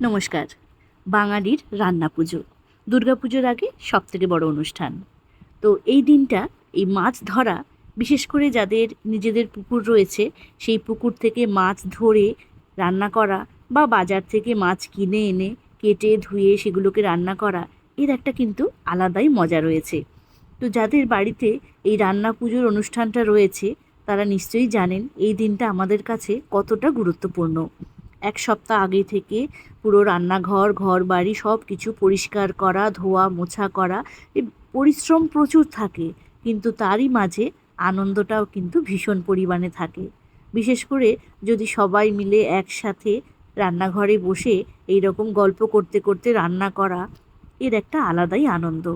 নমস্কার। বাঙালির রান্না পুজো দুর্গাপুজোর আগে সব থেকে বড় অনুষ্ঠান। তো এই দিনটা, এই মাছ ধরা, বিশেষ করে যাদের নিজেদের পুকুর রয়েছে, সেই পুকুর থেকে মাছ ধরে রান্না করা বা বাজার থেকে মাছ কিনে এনে, কেটে, ধুয়ে সেগুলোকে রান্না করা, এর একটা কিন্তু আলাদাই মজা রয়েছে। তো যাদের বাড়িতে এই রান্না পুজোর অনুষ্ঠানটা রয়েছে, তারা নিশ্চয়ই জানেন এই দিনটা আমাদের কাছে কতটা গুরুত্বপূর্ণ। এক সপ্তাহ আগে থেকে পুরো রান্নাঘর ঘর বাড়ি সব কিছু পরিষ্কার করা, ধোয়া, মোছা করা পরিশ্রম প্রচুর থাকে, কিন্তু তারই মাঝে আনন্দটাও কিন্তু ভীষণ পরিমাণে থাকে। বিশেষ করে যদি সবাই মিলে একসাথে রান্নাঘরে বসে এই রকম গল্প করতে করতে রান্না করা, এর একটা আলাদাই আনন্দ।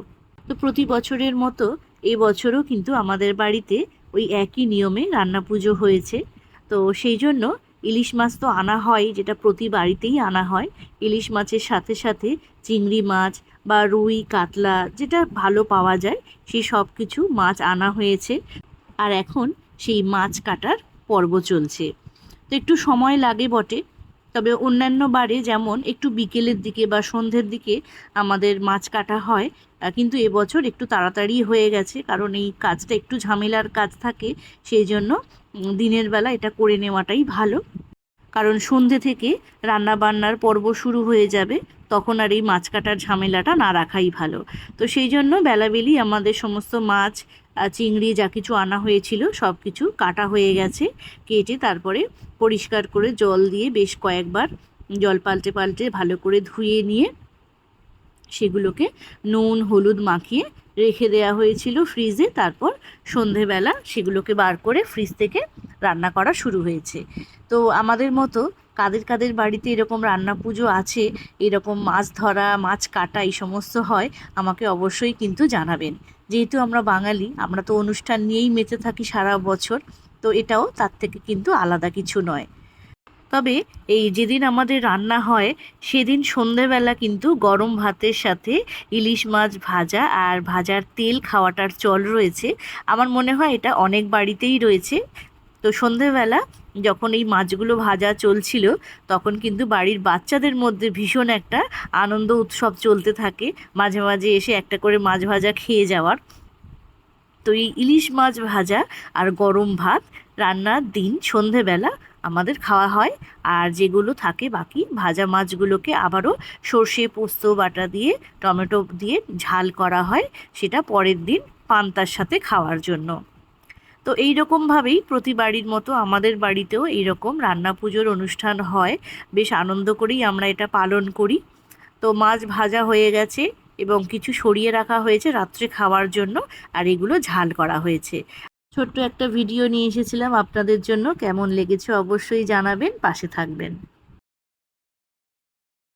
তো প্রতি বছরের মতো এই বছরও কিন্তু আমাদের বাড়িতে ওই একই নিয়মে রান্না পুজো হয়েছে। তো সেই জন্য ইলিশ মাছ তো আনা হয়, যেটা প্রতি বাড়িতেই আনা হয়। ইলিশ মাছের সাথে সাথে চিংড়ি মাছ বা রুই, কাতলা যেটা ভালো পাওয়া যায় সেই সব কিছু মাছ আনা হয়েছে। আর এখন সেই মাছ কাটার পর্ব চলছে। তো একটু সময় লাগে বটে তবে অন্যান্য বারে যেমন একটু বিকেলের দিকে বা সন্ধ্যের দিকে আমাদের মাছ কাটা হয় কিন্তু এবছর একটু তাড়াতাড়ি হয়ে গেছে, কারণ এই কাজটা একটু ঝামেলার কাজ থাকে, সেই জন্য দিনের বেলা এটা করে নেওয়াটাই ভালো। কারণ সন্ধে থেকে রান্না বান্নার পর্ব শুরু হয়ে যাবে, তখন আর এই মাছ কাটার ঝামেলাটা না রাখাই ভালো। তো সেই জন্য বেলাবেলি আমাদের সমস্ত মাছ চিংড়ি যা কিছু আনা হয়েছিল সব কিছু কাটা হয়ে গেছে কেটে তারপরে পরিষ্কার করে জল দিয়ে বেশ কয়েকবার জল পাল্টে পাল্টে ভালো করে ধুয়ে নিয়ে সেগুলোকে নুন হলুদ মাখিয়ে রেখে দেওয়া হয়েছিল ফ্রিজে। তারপর সন্ধেবেলা সেগুলোকে বার করে ফ্রিজ থেকে রান্না করা শুরু হয়েছে। তো আমাদের মতো কাদের কাদের বাড়িতে এরকম রান্না পুজো আছে, এরকম মাছ ধরা, মাছ কাটা এই সমস্ত হয়, আমাকে অবশ্যই কিন্তু জানাবেন। যেহেতু আমরা বাঙালি, আমরা তো অনুষ্ঠান নিয়েই মেতে থাকি সারা বছর, তো এটাও তার থেকে কিন্তু আলাদা কিছু নয়। তবে এই যেদিন আমাদের রান্না হয়, সেদিন সন্ধেবেলা কিন্তু গরম ভাতের সাথে ইলিশ মাছ ভাজা আর ভাজার তেল খাওয়াটার চল রয়েছে। আমার মনে হয় এটা অনেক বাড়িতেই রয়েছে। তো সন্ধেবেলা যখন এই মাছগুলো ভাজা চলছিল, তখন কিন্তু বাড়ির বাচ্চাদের মধ্যে ভীষণ একটা আনন্দ উৎসব চলতে থাকে। মাঝে মাঝে এসে একটা করে মাছ ভাজা খেয়ে যাওয়ার। তো এই ইলিশ মাছ ভাজা আর গরম ভাত রান্নার দিন সন্ধেবেলা আমাদের খাওয়া হয়। আর যেগুলো থাকে বাকি, ভাজা মাছগুলোকে আবারও সর্ষে, পোস্ত, বাটা দিয়ে, টমেটো দিয়ে ঝাল করা হয়। সেটা পরের দিন পান্তার সাথে খাওয়ার জন্য। তো এই রকমভাবেই প্রতি বাড়ির মতো আমাদের বাড়িতেও এই রকম রান্না পুজোর অনুষ্ঠান হয়। বেশ আনন্দ করেই আমরা এটা পালন করি। তো মাছ ভাজা হয়ে গেছে এবং কিছু সরিয়ে রাখা হয়েছে রাত্রে খাওয়ার জন্য আর এগুলো ঝাল করা হয়েছে। ছোট্ট একটা ভিডিও নিয়ে এসেছিলাম আপনাদের জন্য। কেমন লেগেছে অবশ্যই জানাবেন, পাশে থাকবেন।